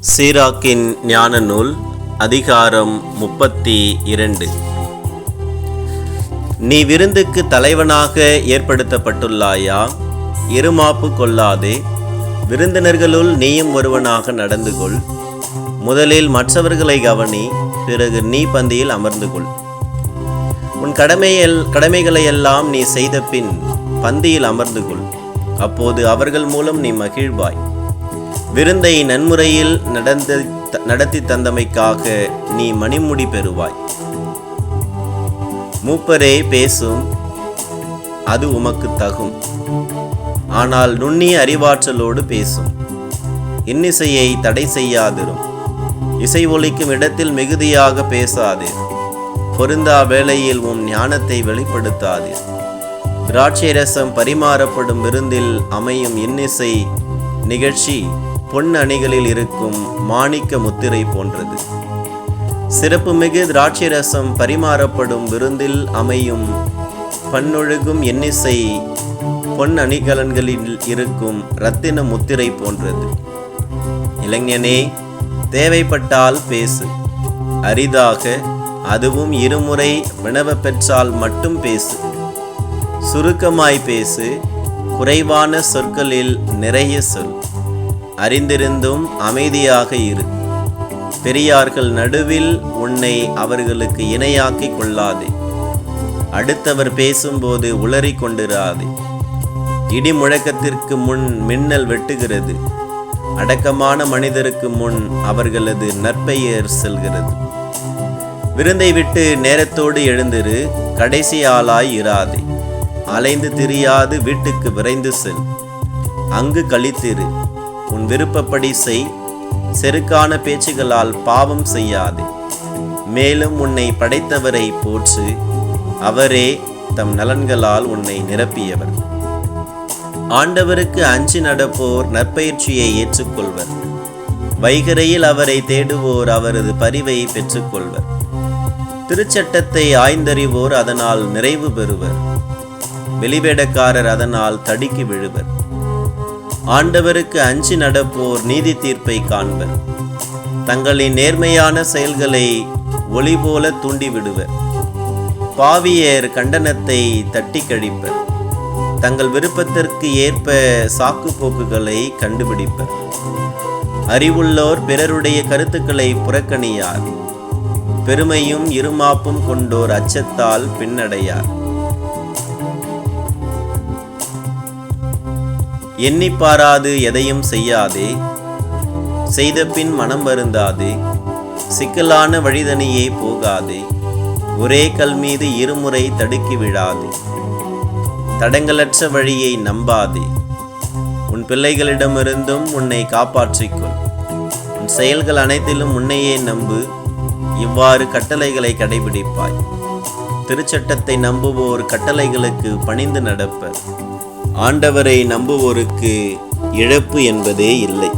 சீராக்கின் ஞான நூல் அதிகாரம் முப்பத்தி இரண்டு. நீ விருந்துக்கு தலைவனாக ஏற்படுத்தப்பட்டுள்ளாயா? இருமாப்பு கொள்ளாதே. விருந்தினர்களுள் நீயும் ஒருவனாக நடந்து கொள். முதலில் மற்றவர்களை கவனி பிறகு நீ பந்தியில் அமர்ந்து கொள். உன் கடமையல் கடமைகளை எல்லாம் நீ செய்த பின் பந்தியில் அமர்ந்து கொள். அப்போது அவர்கள் மூலம் நீ மகிழ்வாய். விருந்தை நன்முறையில் நடந்த நடத்தி தந்தமைக்காக நீ மணிமுடி பெறுவாய். மூப்பரே பேசும் அது உமக்கு தகும். ஆனால் நுண்ணிய அறிவாற்றலோடு பேசும். இன்னிசையை தடை செய்யாதிரும். இசை ஒலிக்கும் இடத்தில் மிகுதியாக பேசாதே. பொருந்தா வேளையில் உன் ஞானத்தை வெளிப்படுத்தாதே. திராட்சை ரசம் பரிமாறப்படும் விருந்தில் அமையும் இன்னிசை நிகழ்ச்சி பொன் அணிகளில் இருக்கும் மாணிக்க முத்திரை போன்றது. சிறப்புமிகு திராட்சை ரசம் பரிமாறப்படும் விருந்தில் அமையும் பன்னொழுகும் எண்ணிசை பொன் அணிகலன்களில் இருக்கும் இரத்தின முத்திரை போன்றது. இளைஞனே தேவைப்பட்டால் பேசு. அரிதாக அதுவும் இருமுறை வினவ பெற்றால் மட்டும் பேசு. சுருக்கமாய் பேசு குறைவான சொற்களில் நிறைய சொல். அறிந்திருந்தும் அமைதியாக இரு. பெரியார்கள் நடுவில் உன்னை அவர்களுக்கு இணையாக்கிக் கொள்ளாதே. அடுத்தவர் பேசும்போது உளறிக் கொண்டிராதே. இடி முழக்கத்திற்கு முன் மின்னல் வெட்டுகிறது. அடக்கமான மனிதருக்கு முன் அவர்களது நற்பெயர் செல்கிறது. விருந்தை விட்டு நேரத்தோடு எழுந்திரு கடைசி ஆளாய் இராதே. அலைந்து திரியாது வீட்டுக்கு விரைந்து செல். அங்கு கழித்திரு உன் விருப்பப்படி செய். செருக்கான பேச்சுகளால் பாவம் செய்யாதே. மேலும் உன்னை படைத்தவரை போற்று. அவரே தம் நலன்களால் உன்னை நிரப்பியவர். ஆண்டவருக்கு அஞ்சி நடப்போர் நற்பயிற்சியை ஏற்றுக்கொள்வர். வைகரையில் அவரை தேடுவோர் அவரது பரிவை பெற்றுக்கொள்வர். திருச்சட்டத்தை ஆய்ந்தறிவோர் அதனால் நிறைவு பெறுவர். வெளிவேடக்காரர் அதனால் தடுக்கி விழுவர். ஆண்டவருக்கு அஞ்சு நடப்போர் நீதி தீர்ப்பை காண்பர். தங்களின் நேர்மையான செயல்களை ஒளி போல தூண்டிவிடுவர். பாவியர் கண்டனத்தை தட்டி கழிப்பர் தங்கள் விருப்பத்திற்கு ஏற்ப சாக்கு போக்குகளை கண்டுபிடிப்பர். அறிவுள்ளோர் பிறருடைய கருத்துக்களை புறக்கணியார். பெருமையும் இருமாப்பும் கொண்டோர் அச்சத்தால் பின்னடையார். எண்ணி பாராது எதையும் செய்யாதே. செய்த பின் மனம் வருந்தாதே. சிக்கலான வழிதனியே போகாதே. ஒரே கல் மீது இருமுறை தடுக்கி விழாதே. தடங்களற்ற வழியை நம்பாதே. உன் பிள்ளைகளிடமிருந்தும் உன்னை காப்பாற்றிக்கொள். உன் செயல்கள் அனைத்திலும் உன்னையே நம்பு. இவ்வாறு கட்டளைகளை கடைபிடிப்பாய். திருச்சட்டத்தை நம்புவோர் கட்டளைகளுக்கு பணிந்து நடப்பர். ஆண்டவரை நம்புவோருக்கு இழப்பு என்பதே இல்லை.